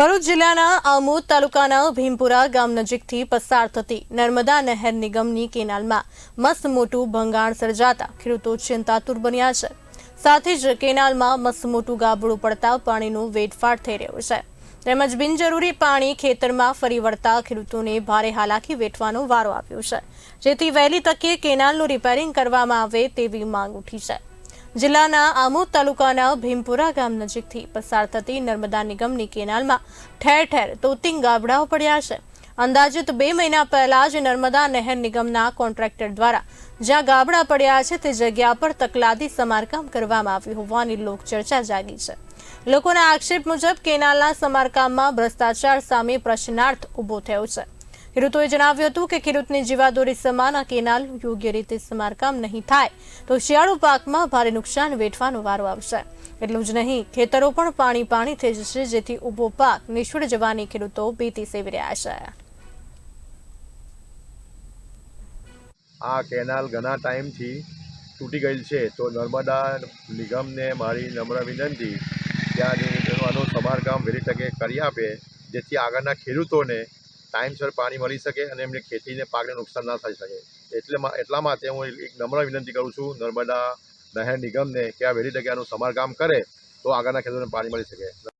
ભરૂચ જિલ્લાના આમોદ તાલુકાના ભીમપુરા ગામ નજીકથી પસાર થતી નર્મદા નહેર નિગમની કેનાલમાં મસ્ત મોટું ભંગાણ સર્જાતા ખેડૂતો ચિંતાતુર બન્યા છે. સાથે જ કેનાલમાં મસ્ત મોટું ગાબડું પડતા પાણીનો વેડફાટ થઈ રહ્યો છે. તેમજ બિનજરૂરી પાણી ખેતરમાં ફરી વળતા ખેડૂતોને ભારે હાલાકી વેઠવાનો વારો આવ્યો છે. જેથી વહેલી તકે કેનાલનું રિપેરિંગ કરવામાં આવે તેવી માંગ ઉઠી છે. જિલ્લાના આમોદ તાલુકાના ભીમપુરા ગામ નજીકથી પસાર થતી નર્મદા નિગમની કેનાલમાં ઠેર ઠેર તોતિંગ ગાબડાઓ પડ્યા છે. અંદાજિત બે મહિના પહેલા જ નર્મદા નહેર નિગમના કોન્ટ્રાક્ટર દ્વારા જ્યાં ગાબડા પડ્યા છે તે જગ્યા પર તકલાદી સમારકામ કરવામાં આવ્યું હોવાની લોકચર્ચા જાગી છે. લોકોના આક્ષેપ મુજબ કેનાલના સમારકામમાં ભ્રષ્ટાચાર સામે પ્રશ્નાર્થ ઊભો થયો છે. ખેડૂતોએ જણાવ્યું હતું કે ખેડૂતની જીવાદોરી સમાન આ કેનાલ યોગ્ય રીતે સમારકામ નહીં થાય. તો શિયાળુ પાકમાં ભારે નુકસાન વેઠવાનો વારો આવશે. એટલું જ નહીં, ખેતરો પણ પાણી પાણી થઈ જશે, જેથી ઊભો પાક નિષ્ફળ જવાની ખેડૂતો ભીતિ સેવી રહ્યા છે. આ કેનાલ ઘણા ટાઈમથી તૂટી ગયેલ છે. તો નર્મદા નિગમને મારી નમ્ર વિનંતી, ત્યાં તેનું સમારકામ વહેલી તકે કરી આપે, જેથી આગળના ખેડૂતોને ટાઈમસર પાણી મળી શકે અને એમને ખેતીને પાકને નુકસાન ના થઈ શકે. એટલે એટલા માટે હું એક નમ્ર વિનંતી કરું છું, નર્મદા નહેર નિગમને કે આ વહેલી આનું સમારકામ કરે તો આગળના ખેડૂતોને પાણી મળી શકે.